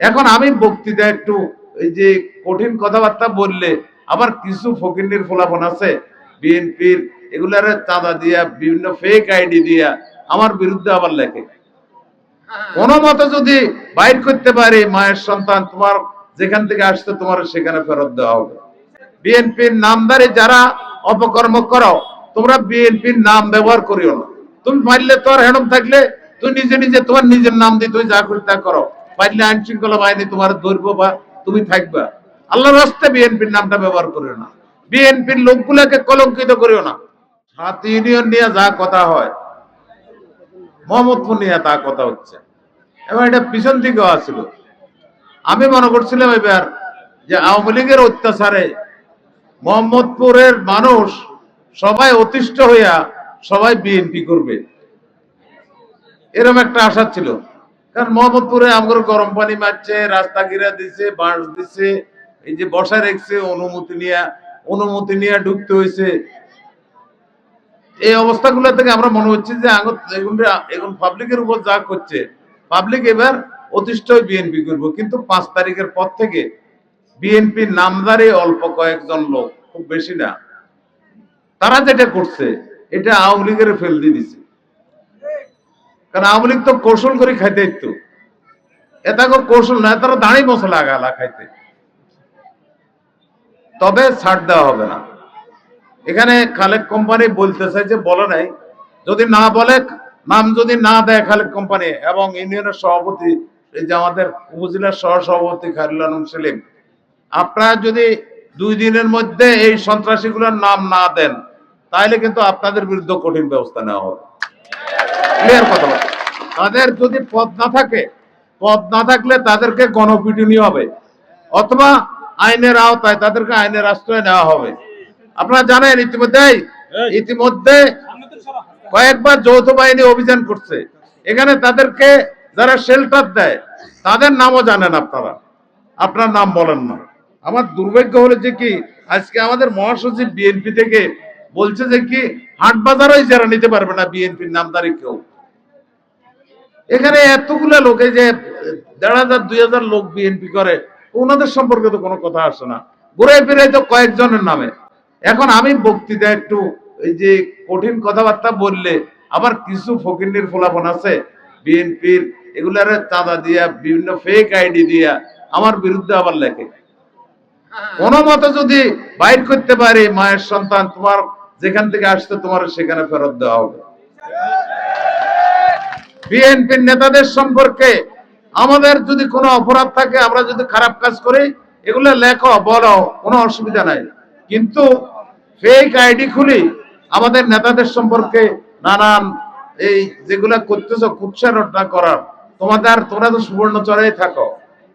এখন আমি বক্তৃতা একটু এই যে কঠিন কথাবার্তা বললে আবার কিছু ফকিন্নির ফলাফল আছে, বিএনপির, এগুলার চাঁদা দিয়া, বিভিন্ন ফেক আইডি দিয়া আমার বিরুদ্ধে আবার লেখে। কোন মতে যদি বাইর করতে পারি, মায়ের সন্তান তোমার যেখান থেকে আসতে তোমার সেখানে ফেরত দেওয়া হবে। বিএনপির নামদারি যারা অপকর্ম করো, তোমরা বিএনপির নাম ব্যবহার করিও না। তুমি পারলে তোর হেডম থাকলে, তুই নিজে নিজে তোমার নিজের নাম দিয়ে তুই যা করি তা করো। পারলে আইন শৃঙ্খলা বাহিনী তোমার ধরবো বা তুমি থাকবা। আল্লাহর রাস্তে বিএনপির নামটা ব্যবহার করিও না। বিএনপির লোকগুলাকে কলঙ্কিত করিও না। সাত ইউনিয়ন নিয়ে যা কথা হয়, মোহাম্মদপুর নিয়ে তা কথা হচ্ছে। এবং এটা পিছন দিকেও আসছিল আমি মনে করছিলাম এবার যে আওয়ামী লীগের অত্যাচারে মোহাম্মদপুরের মানুষ সবাই অতিষ্ঠ হইয়া সবাই বিএনপি করবে। এরকম একটা আশা ছিল। কারণ মোহাম্মদপুরে আমাদের গরম পানি মারছে, রাস্তা ঘিরা দিছে, বাঁশ দিছে, এই যে বসা রেখছে, অনুমতি নিয়ে অনুমতি নিয়ে ঢুকতে হয়েছে। এই অবস্থাগুলো থেকে আমরা মনে হচ্ছে যে এখন পাবলিকের উপর যা করছে, পাবলিক এবার অতিষ্ঠ বিএনপি করব। কিন্তু পাঁচ তারিখের পর থেকে বিএনপি নামদারে অল্প কয়েকজন লোক, খুব বেশি না, তারা যেটা করছে, এটা আওয়ামী লীগের ফেল দিয়ে দিছে। কারণ আওয়ামী লীগ তো কৌশল করে খাইতে ইত্তু এটা কৌশল না, তারা দাঁড়ি মশলা আগালা খাইতে। তবে ছাড় দেওয়া হবে না। এখানে খালেক কোম্পানি বলতেছে যে, বলে নাই, যদি না বলে, নাম যদি না দেয় খালেক কোম্পানি, এবং ইউনিয়নের সভাপতি, এই যে আমাদের উপজেলার সহ সভাপতি খায়রুল আলম সেলিম, আপনারা যদি দুই দিনের মধ্যে এই সন্ত্রাসীগুলোর নাম না দেন তাহলে কিন্তু আপনাদের বিরুদ্ধে কঠিন ব্যবস্থা নেওয়া হবে। ক্লিয়ার কথা। তাদের যদি পদ না থাকে পদ না থাকলে তাদেরকে গণপিটুনি হবে অথবা আইনের আওতায় তাদেরকে আইনের আশ্রয় নেওয়া হবে। আপনারা জানেন ইতিমধ্যেই ইতিমধ্যে কয়েকবার যৌথ বাহিনী অভিযান করছে। এখানে তাদেরকে যারা শেল্টার দেয় তাদের নামও জানেন আপনারা। আপনার নাম বলেন না। আমার দুর্ভাগ্য হলো যে কি আজকে আমাদের মহাসচিব বিএনপি থেকে বলছে যে কি হাট বাজারই যারা নিতে পারবে না বিএনপির নামদারি কেউ। এখানে এতগুলা লোক যে দেড় হাজার, দুই হাজার লোক বিএনপি করে, ওনাদের সম্পর্কে তো কোনো কথা আসে না। ঘুরে ফিরে তো কয়েকজনের নামে। এখন আমি বক্তৃতা একটু এই যে কঠিন কথাবার্তা বললে আবার কিছু ফকিন্নির ফলাফল আছে বিএনপির এগুলার চাঁদা দিয়া, বিভিন্ন ফেক আইডি দিয়া আমার বিরুদ্ধে আবার লেখে। কোন মতে যদি বাইর করতে পারি, মায়ের সন্তান তোমার যেখান থেকে আসতে তোমার সেখানে ফেরত দেওয়া হবে। বিএনপির নেতাদের সম্পর্কে আমাদের যদি কোনো অপরাধ থাকে, আমরা যদি খারাপ কাজ করি, এগুলো লেখো, বলো, কোনো অসুবিধা নাই। কিন্তু ফেক আইডি খুলি, আমাদের নেতাদের সম্পর্কে নানান এই যেগুলা করতেছ কুৎসারটা করার তোমাদের তোমরা তো সুবর্ণ চড়াই থাকো।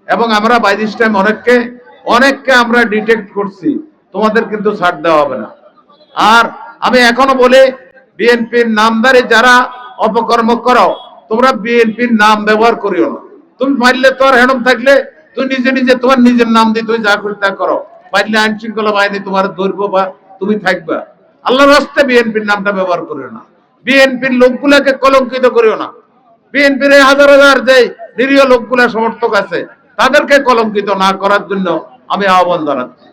এবং আমরা বাই দিস টাইম অনেককে অনেককে আমরা ডিটেক্ট করছি, তোমাদের কিন্তু ছাড় দেওয়া হবে না। আর আমি এখনও বলি, বিএনপির নামদারি যারা অপকর্ম করো তোমরা বিএনপির নাম ব্যবহার করিও না। তুমি পারলে তোর হেডম থাকলে তুই নিজে নিজে তোমার নিজের নাম দিয়ে তুই যা করি তা করো। পারলে আইন শৃঙ্খলা বাহিনী তোমার ধরবো বা তুমি থাকবা। আল্লাহর রাস্তে বিএনপির নামটা ব্যবহার করিও না। বিএনপির লোকগুলাকে কলঙ্কিত করিও না। বিএনপির হাজার হাজার যে নিরীহ লোকগুলা সমর্থক আছে, তাদেরকে কলঙ্কিত না করার জন্য আমি আহ্বান জানাচ্ছি।